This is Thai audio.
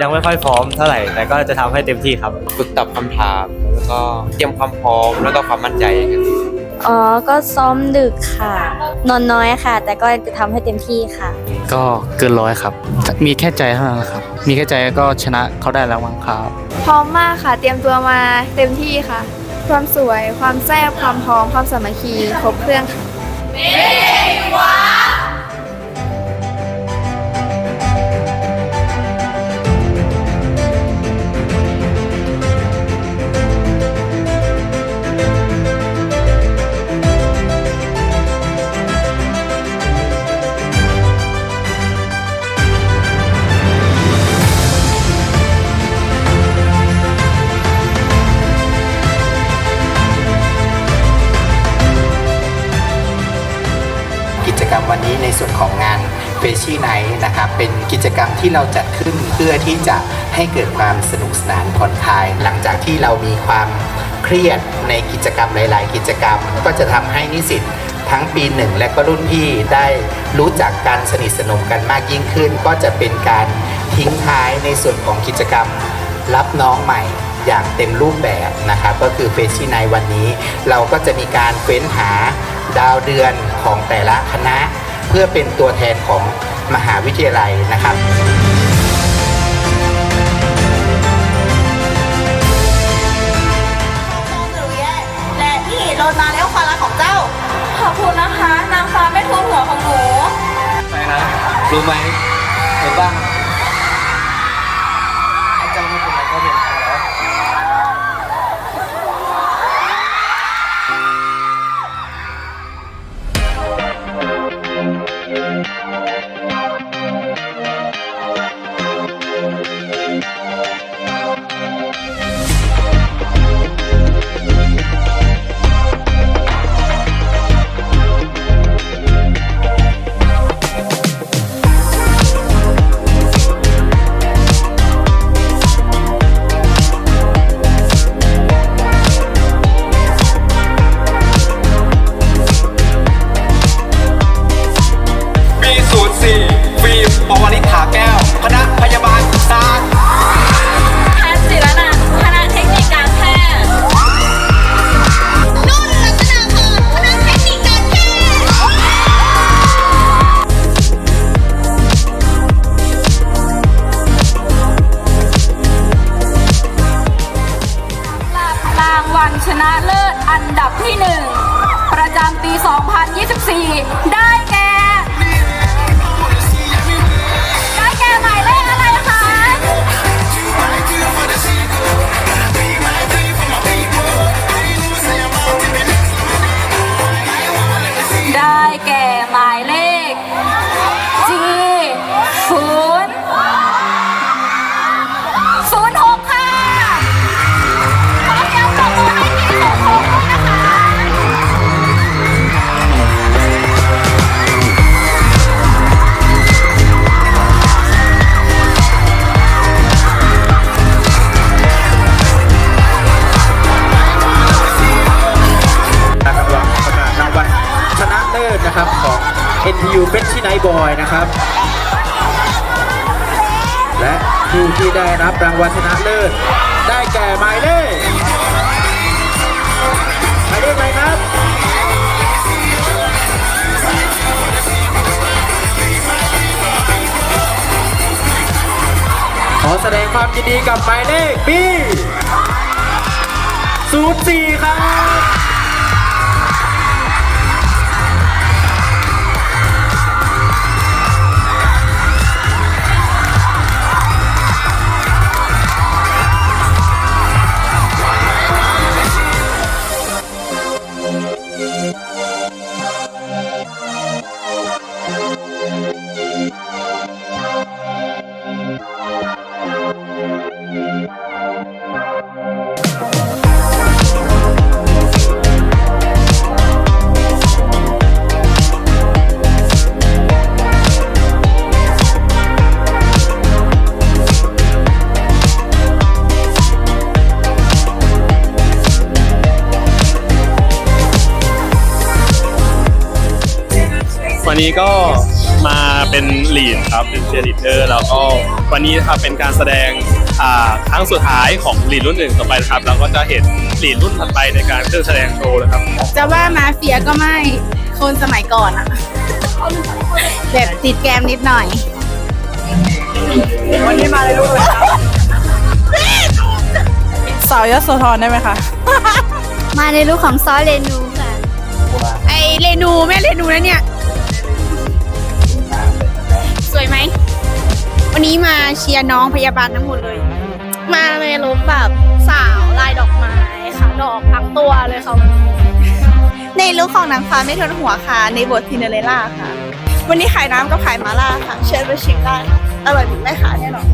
ยังไม่ค่อยพร้อมเท่าไหร่ แต่ก็จะทำให้เต็มที่ครับ ฝึกตอบคำถาม แล้วก็เตรียมความพร้อมแล้วก็ความมั่นใจกันอ๋อ ก็ซ้อมดึกค่ะ นอนน้อยค่ะ แต่ก็จะทำให้เต็มที่ค่ะ ก็เกินร้อยครับ มีแค่ใจเท่านั้นแหละครับ มีแค่ใจก็ชนะเขาได้แล้วมั้งครับ พร้อมมากค่ะ เตรียมตัวมาเต็มที่ค่ะ ความสวย ความแซ่บ ความพร้อม ความสามัคคี ครบเครื่องค่ะกิจ กรรมวันนี้ในส่วนของงานเฟชชี่ไนท์นะครับเป็นกิจกรรมที่เราจัดขึ้นเพื่อที่จะให้เกิดความสนุกสนานผ่อนคลาย หลังจากที่เรามีความเครียดในกิจกรรมหลาย ๆ กิจกรรม ก็จะทำให้นิสิตทั้งปีหนึ่งและก็รุ่นพี่ได้รู้จักการสนิทสนมกันมากยิ่งขึ้น ก็จะเป็นการทิ้งท้ายในส่วนของกิจกรรมรับน้องใหม่อย่างเต็มรูปแบบนะครับก็คือเฟชี่ไนวันนี้ เราก็จะมีการเฟ้นหา ดาวเดือนของแต่ละคณะ เพื่อเป็นตัวแทนของมหาวิทยาลัยนะครับและนี่โรดมาแล้วความรักของเจ้า ขอบคุณนะคะ นางฟ้าไม่ท่วมหัวของหนู ไปนะ รู้ไหมเห็นบ้าง วัลชนะเลิศอันดับที่ 1 ประจำปี 2024 ได้แก่ได้แก่หมายเลขอะไรคะ ได้แก่หมายเลข NTU f e s h i Night Boy นะครับ และผู้ที่ได้รับรางวัลชนะเลิศได้แก่หมายเลขหมายเลขอะไรครับขอแสดงความยินดีกับหมายเลข B 04 ครับ วันนี้ก็ มาเป็นลีดครับเป็นเชียร์ลีดเดอร์แล้วก็วันนี้นะครับเป็นการแสดงอ่าครั้งสุดท้ายของลีดรุ่นหนึ่งต่อไปนะครับเราก็จะเห็นลีดรุ่นถัดไปในการเครื่องแสดงโชว์นะครับ จะว่ามาเฟียก็ไม่คนสมัยก่อนอะแบบติดแกมนิดหน่อย วันนี้มาเลยลูกเลยสาวยโสธรได้ไหมคะ มาในรูปของซอสเรนูค่ะ ไอเรนูแม่เรนูนะเนี่ย วันนี้มาเชียร์น้องพยาบาลทั้งหมดเลย มาในรูปแบบสาวลายดอกไม้ค่ะดอกทั้งตัวเลยค่ะในลุคของนางฟ้าไม่ทนหัวค่ะ ในบททินเดอเรลล่าค่ะ วันนี้ขายน้ำกับขายมาล่าค่ะ เชิญไปชิมได้ อร่อยถึงแม่ค้าแน่นอน